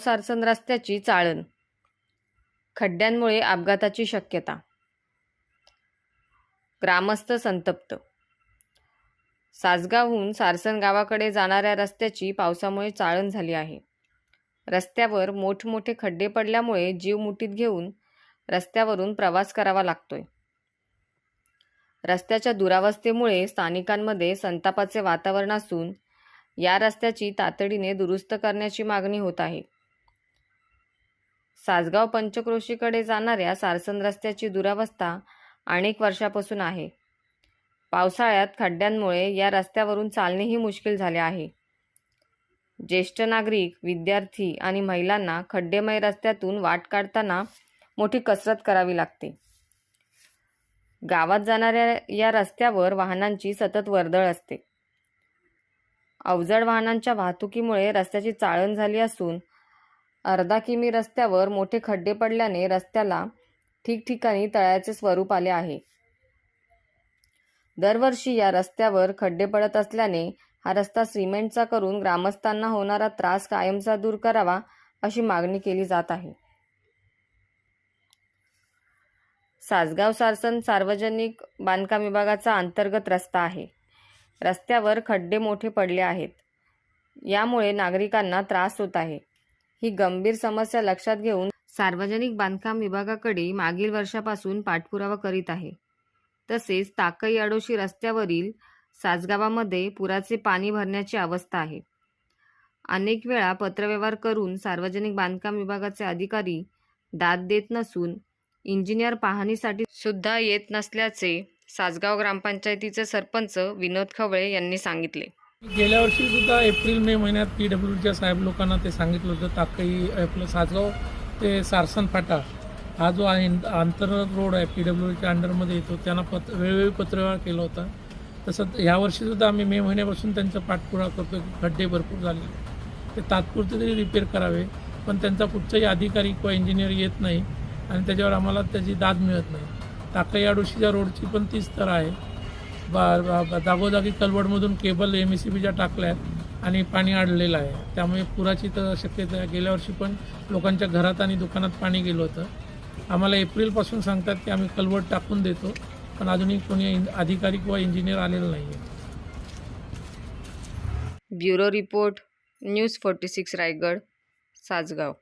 सारसन रस्त्याची चाळण. खड्ड्यांमुळे अपघाताची शक्यता. ग्रामस्थ संतप्त. सासगावहून सारसन गावाकडे जाणाऱ्या रस्त्याची पावसामुळे चाळण झाली आहे. रस्त्यावर मोठमोठे खड्डे पडल्यामुळे जीव मुठीत घेऊन रस्त्यावरून प्रवास करावा लागतोय. रस्त्याच्या दुरावस्थेमुळे स्थानिकांमध्ये संतापाचे वातावरण असून या रस्त्याची तातडीने दुरुस्त करण्याची मागणी होत आहे. सासगाव पंचक्रोशीकडे जाणाऱ्या सारसन रस्त्याची दुरावस्था अनेक वर्षापासून आहे. पावसाळ्यात खड्ड्यांमुळे या रस्त्यावरून चालणेही मुश्किल झाले आहे. ज्येष्ठ नागरिक विद्यार्थी आणि महिलांना खड्डेमय रस्त्यातून वाट काढताना मोठी कसरत करावी लागते. गावात जाणाऱ्या या रस्त्यावर वाहनांची सतत वर्दळ असते. अवजड वाहनांच्या वाहतुकीमुळे रस्त्याची चाळण झाली असून अर्धा किमी रस्त्यावर मोठे खड्डे पडल्याने रस्त्याला ठिकठिकाणी तळ्याचे स्वरूप आले आहे. दरवर्षी या रस्त्यावर खड्डे पडत असल्याने हा रस्ता सिमेंटचा करून ग्रामस्थांना होणारा त्रास कायमचा दूर करावा अशी मागणी केली जात आहे. सासगाव सारसन सार्वजनिक बांधकाम विभागाचा अंतर्गत रस्ता आहे. रस्त्यावर खड्डे मोठे पडले आहेत. यामुळे नागरिकांना त्रास होत आहे. ही गंभीर समस्या लक्षात घेऊन सार्वजनिक बांधकाम विभागाकडे मागील वर्षापासून पाठपुरावा करीत आहे. तसेच ताकई अडोशी रस्त्यावरील सासगावामध्ये पुराचे पाणी भरण्याची अवस्था आहे. अनेक वेळा पत्रव्यवहार करून सार्वजनिक बांधकाम विभागाचे अधिकारी दाद देत नसून इंजिनियर पाहणीसाठी सुद्धा येत नसल्याचे सासगाव ग्रामपंचायतीचे सरपंच विनोद खवळे यांनी सांगितले. गेल्या वर्षी सुद्धा एप्रिल मे महिन्यात पी डब्ल्यूच्या साहेब लोकांना ते सांगितलं होतं ताकई आपलं सासगाव ते सारसन फाटा हा जो आहे आंतर रोड आहे पी डब्ल्यूच्या अंडरमध्ये येतो त्यांना पत्र वेळोवेळी पत्रव्यवहार केला होता. तसं ह्या वर्षीसुद्धा आम्ही मे महिन्यापासून त्यांचा पाठपुरा करतो खड्डे भरपूर झाले ते तात्पुरते तरी रिपेअर करावे पण त्यांचा कुठचाही अधिकारी किंवा इंजिनियर येत नाही. आणि त्याच्यावर आम्हाला त्याची दाद मिळत नाही. ताकई आडोशीच्या रोडची पण तीच तर आहे. बा बा- जागोजागी कलवडमधून केबल एम एस सी बीच्या टाकल्या आहेत आणि पाणी अडलेलं आहे. त्यामुळे पुराची तर शक्यता आहे. गेल्या वर्षी पण लोकांच्या घरात आणि दुकानात पाणी गेलं होतं. आम्हाला एप्रिलपासून सांगतात की आम्ही कलवट टाकून देतो पण अजूनही कोणी अधिकारी किंवा इंजिनियर आलेलं नाही आहे bureau report news forty six Raigad Sasgaon.